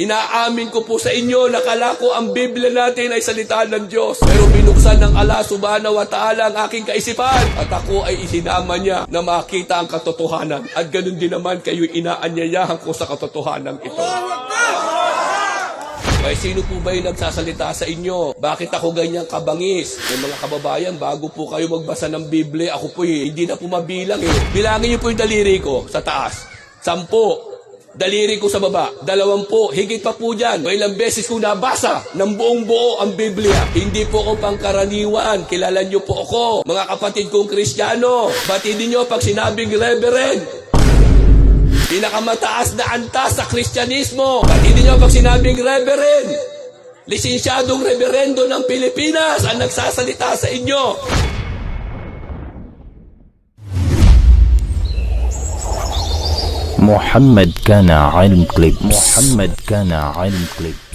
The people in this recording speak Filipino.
Inaamin ko po sa inyo na kala ko ang Biblia natin ay salita ng Diyos. Pero binuksan ng Allah subhanahu wa ta'ala ang aking kaisipan. At ako ay isinama niya na makita ang katotohanan. At ganun din naman kayo inaanyayahan ko sa katotohanan ito. Ay, sino po ba yung nagsasalita sa inyo? Bakit ako ganyang kabangis? May mga kababayan, bago po kayo magbasa ng Biblia, ako po eh, hindi na po mabilang eh. Bilangin niyo po yung daliri ko sa taas. Sampo. Daliri ko sa baba. Dalawampu. Higit pa po dyan. May ilang beses ko nabasa ng buong buo ang Biblia. Hindi po ako pangkaraniwan. Kilala niyo po ako. Mga kapatid kong Kristiyano. Batidin niyo pag sinabing reverend. Pinakamataas na antas sa Kristyanismo. Batidin niyo pag sinabing reverend. Lisensyadong reverendo ng Pilipinas ang nagsasalita sa inyo. محمد كان علم كليبس محمد كان علم كليبس